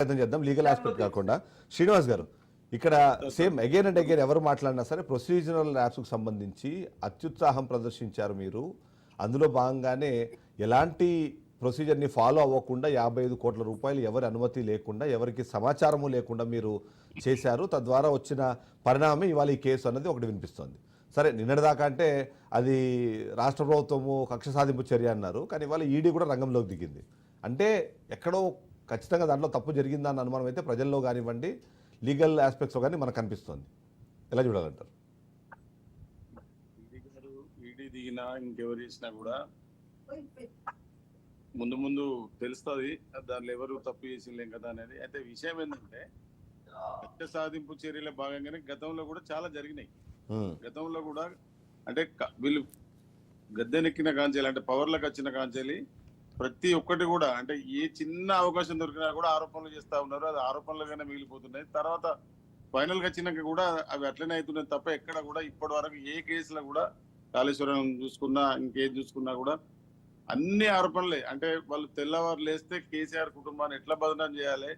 ప్రయత్నం చేద్దాం. Legal aspect కాకుండా. శ్రీనివాస్ గారు ఇక్కడ సేమ్ అగైన్ అండ్ అగైన్ ఎవరు మాట్లాడినా సరే ప్రొసీజరల్ ల్యాబ్స్కి సంబంధించి అత్యుత్సాహం ప్రదర్శించారు మీరు. అందులో భాగంగానే ఎలాంటి ప్రొసీజర్ని ఫాలో అవ్వకుండా యాభై ఐదు కోట్ల రూపాయలు ఎవరి అనుమతి లేకుండా ఎవరికి సమాచారము లేకుండా మీరు చేశారు. తద్వారా వచ్చిన పరిణామం ఇవాళ ఈ కేసు అన్నది ఒకటి వినిపిస్తోంది. సరే నిన్నటిదాకా అంటే అది రాష్ట్ర ప్రభుత్వము కక్ష సాధింపు చర్య అన్నారు. కానీ ఇవాళ ఈడీ కూడా రంగంలోకి దిగింది. అంటే ఎక్కడో ఖచ్చితంగా దాంట్లో తప్పు జరిగిందన్న అనుమానం అయితే ప్రజల్లో కానివ్వండి లీగల్ ఆస్పెక్ట్స్లో కానీ మనకు కనిపిస్తుంది. ఎలా చూడాలంటారు? ఈడీ దిగినా ఇంకెవరు చేసినా కూడా ముందు ముందు తెలుస్తుంది దానిలో ఎవరు తప్పు చేసింలేం కదా అనేది. అయితే విషయం ఏంటంటే హత్య సాధింపు చర్యల భాగంగానే గతంలో కూడా చాలా జరిగినాయి. గతంలో కూడా అంటే వీళ్ళు గద్దెనెక్కిన కాంచెలి అంటే పవర్లకు వచ్చిన కాంచెలి ప్రతి ఒక్కటి కూడా అంటే ఏ చిన్న అవకాశం దొరికినా కూడా ఆరోపణలు చేస్తా ఉన్నారు. అది ఆరోపణలుగానే మిగిలిపోతున్నాయి. తర్వాత ఫైనల్గా వచ్చినాక కూడా అవి అట్లనే అవుతున్నాయి తప్ప ఎక్కడ కూడా ఇప్పటి వరకు ఏ కేసులో కూడా కాళేశ్వరం చూసుకున్నా ఇంకేం చూసుకున్నా కూడా అన్ని ఆరోపణలే. అంటే వాళ్ళు తెల్లవారు లేస్తే కేసీఆర్ కుటుంబాన్ని ఎట్లా బదనాం చేయాలి?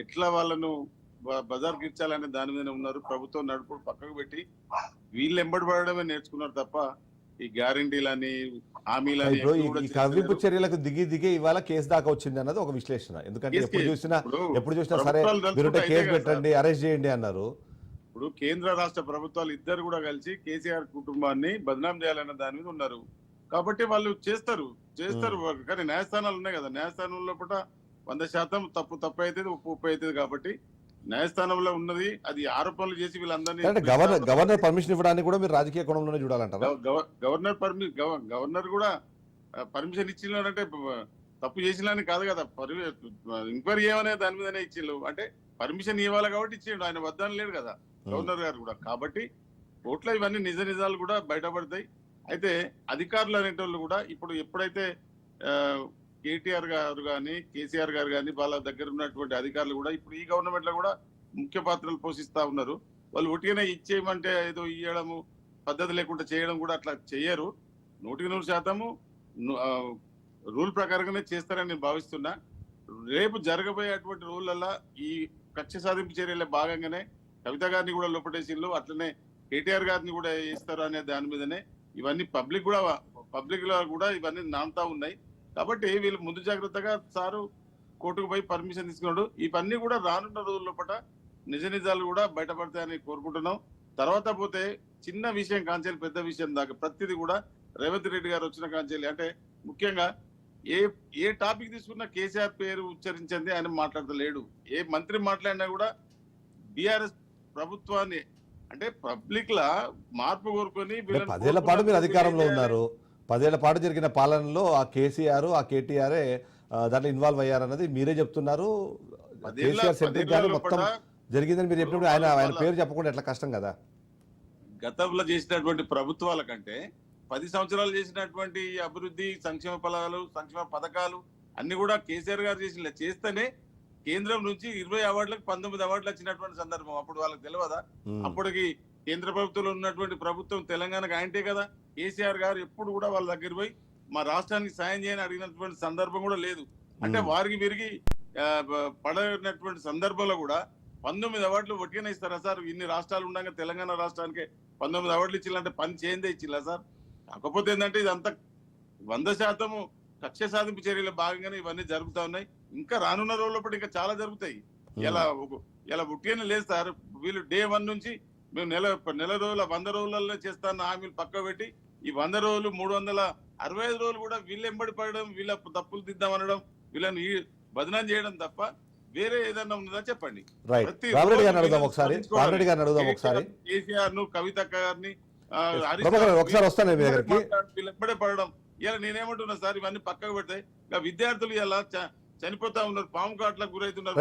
ఎట్లా వాళ్ళను బ- బజార్కి దాని మీద ఉన్నారు. ప్రభుత్వం నడుపుడు పక్కకు పెట్టి వీళ్ళు ఎంబడి పడడమే నేర్చుకున్నారు తప్ప ఈ గ్యారంటీలని హామీలని చేస్తలేరు. చర్యలకు దిగి దిగి ఇవాళ కేసు దాకా వచ్చింది అన్నది ఒక విశ్లేషణ. ఎందుకంటే ఎప్పుడు. చూసినా ఎప్పుడు చూసినా సరే తలుచుకుంటే కేసు పెట్టండి అరెస్ట్ చేయండి అన్నారు. ఇప్పుడు కేంద్ర రాష్ట్ర ప్రభుత్వాలు ఇద్దరు కూడా కలిసి కేసీఆర్ కుటుంబాన్ని బదనాం చేయాలన్న దాని మీద ఉన్నారు. కాబట్టి వాళ్ళు చేస్తారు చేస్తారు కానీ న్యాయస్థానాలు ఉన్నాయి కదా. న్యాయస్థానంలో పూట వంద శాతం తప్పు తప్పు అవుతుంది ఉప్పు ఉప్పు అవుతుంది కాబట్టి న్యాయస్థానంలో ఉన్నది అది ఆరోపణలు చేసి వీళ్ళందరినీ అంటే గవర్నర్ గవర్నర్ పర్మిషన్ ఇవ్వడానికి కూడా మీరు రాజకీయ కోణంలోనే చూడాలంటారా? గవ- గవ- గవర్నర్ పర్మి గవ- గవర్నర్ కూడా పర్మిషన్ ఇచ్చినారంటే తప్పు చేసినాని కాదు కదా. ఎంక్వైరీ ఏమనే దాని మీదనే ఇచ్చిండు అంటే పర్మిషన్ ఇవ్వాలి కాబట్టి ఇచ్చిండు ఆయన వద్దని లేడు కదా గవర్నర్ గారు కూడా. కాబట్టి కోర్టులో ఇవన్నీ నిజ నిజాలు కూడా బయటపడతాయి. అయితే అధికారులు అనేటోళ్ళు కూడా ఇప్పుడు ఎప్పుడైతే కేటీఆర్ గారు కానీ కేసీఆర్ గారు కానీ వాళ్ళ దగ్గర ఉన్నటువంటి అధికారులు కూడా ఇప్పుడు ఈ గవర్నమెంట్లో కూడా ముఖ్య పాత్రలు పోషిస్తా ఉన్నారు. వాళ్ళు ఒట్టిగానే ఇచ్చేయమంటే ఏదో ఇవ్వడము పద్ధతి లేకుండా చేయడం కూడా అట్లా చేయరు నూటికి నూరు శాతము రూల్ ప్రకారంగానే చేస్తారని నేను భావిస్తున్నా. రేపు జరగబోయేటువంటి రూళ్ళల్లో ఈ కక్ష సాధింపు చర్యల భాగంగానే కవిత గారిని కూడా లోపటేసిన్లు అట్లనే కేటీఆర్ గారిని కూడా వేస్తారు అనే దాని మీదనే ఇవన్నీ పబ్లిక్ కూడా పబ్లిక్లో కూడా ఇవన్నీ నాంతా ఉన్నాయి. కాబట్టి వీళ్ళు ముందు జాగ్రత్తగా సారు కోర్టుకు పోయి పర్మిషన్ తీసుకున్నాడు. ఇవన్నీ కూడా రానున్న రోజుల లోపల నిజ నిజాలు కూడా బయటపడతాయని కోరుకుంటున్నాం. తర్వాత పోతే చిన్న విషయం కాంచెలి పెద్ద విషయం దాకా ప్రతిదీ కూడా రేవంత్ రెడ్డి గారు వచ్చిన కాంచెలి. అంటే ముఖ్యంగా ఏ ఏ టాపిక్ తీసుకున్నా కేసీఆర్ పేరు ఉచ్చరించింది ఆయన మాట్లాడతలేడు. ఏ మంత్రి మాట్లాడినా కూడా బీఆర్ఎస్ ప్రభుత్వాన్ని అంటే పబ్లిక్ లా మార్పు కోరుకొని పదేళ్ళ పాటు మీరు అధికారంలో? ఉన్నారు. పదేళ్ళ పాటు జరిగిన పాలనలో ఆ కేసీఆర్ ఆ కేటీఆర్ దాంట్లో ఇన్వాల్వ్ అయ్యారన్నది మీరే చెప్తున్నారు. కేసీఆర్ గారు మొత్తం జరిగిందని మీరు చెప్పినప్పుడు ఆయన ఆయన పేరు చెప్పకుండా ఎట్లా కష్టం కదా? గతంలో చేసినటువంటి ప్రభుత్వాల కంటే పది సంవత్సరాలు చేసినటువంటి అభివృద్ధి సంక్షేమ ఫలాలు సంక్షేమ పథకాలు అన్ని కూడా కేసీఆర్ గారు చేసిన చేస్తేనే కేంద్రం నుంచి ఇరవై అవార్డులకు పంతొమ్మిది అవార్డులు వచ్చినటువంటి సందర్భం. అప్పుడు వాళ్ళకి తెలియదా. అప్పటికి కేంద్ర ప్రభుత్వంలో ఉన్నటువంటి ప్రభుత్వం తెలంగాణకు ఆయనటే కదా. కేసీఆర్ గారు ఎప్పుడు కూడా వాళ్ళ దగ్గర పోయి మా రాష్ట్రానికి సాయం చేయని అడిగినటువంటి సందర్భం కూడా లేదు. అంటే. వారికి విరిగి పడనటువంటి సందర్భంలో కూడా పంతొమ్మిది అవార్డులు ఒట్టిగానే ఇస్తారా సార్? ఇన్ని రాష్ట్రాలు ఉండగా తెలంగాణ రాష్ట్రానికి పంతొమ్మిది అవార్డులు ఇచ్చిల్లంటే పని చేయందే ఇచ్చిల్లా సార్? కాకపోతే ఏంటంటే ఇదంతా వంద శాతము కక్ష సాధింపు చర్యల భాగంగానే ఇవన్నీ జరుగుతా ఉన్నాయి. ఇంకా రానున్న రోజుల్లో ఇంకా చాలా జరుగుతాయి. ఇలా ఇలా ఉట్టిగానే లేదు సార్. వీళ్ళు డే వన్ నుంచి మేము నెల నెల రోజుల వంద రోజులలో చేస్తాన్న హామీలు పక్క పెట్టి. ఈ వంద రోజులు మూడు వందల అరవై ఐదు రోజులు కూడా వీళ్ళు ఎంబడి పడడం వీళ్ళ తప్పులు దిద్దాం అనడం వీళ్ళని బదనాం చేయడం తప్ప వేరే ఏదన్నా ఉన్నదా చెప్పండి. కేసీఆర్ను కవితక్క గారిని ఒకసారి వస్తాను మీ దగ్గరికి. వీళ్ళు ఎప్పుడే పడడం. ఇలా నేనేమంటున్నా సార్ ఇవన్నీ పక్కకు పెడితే ఇక విద్యార్థులు ఇలా చనిపోతా ఉన్నారు పాము కాట్లకు గురవుతున్నారు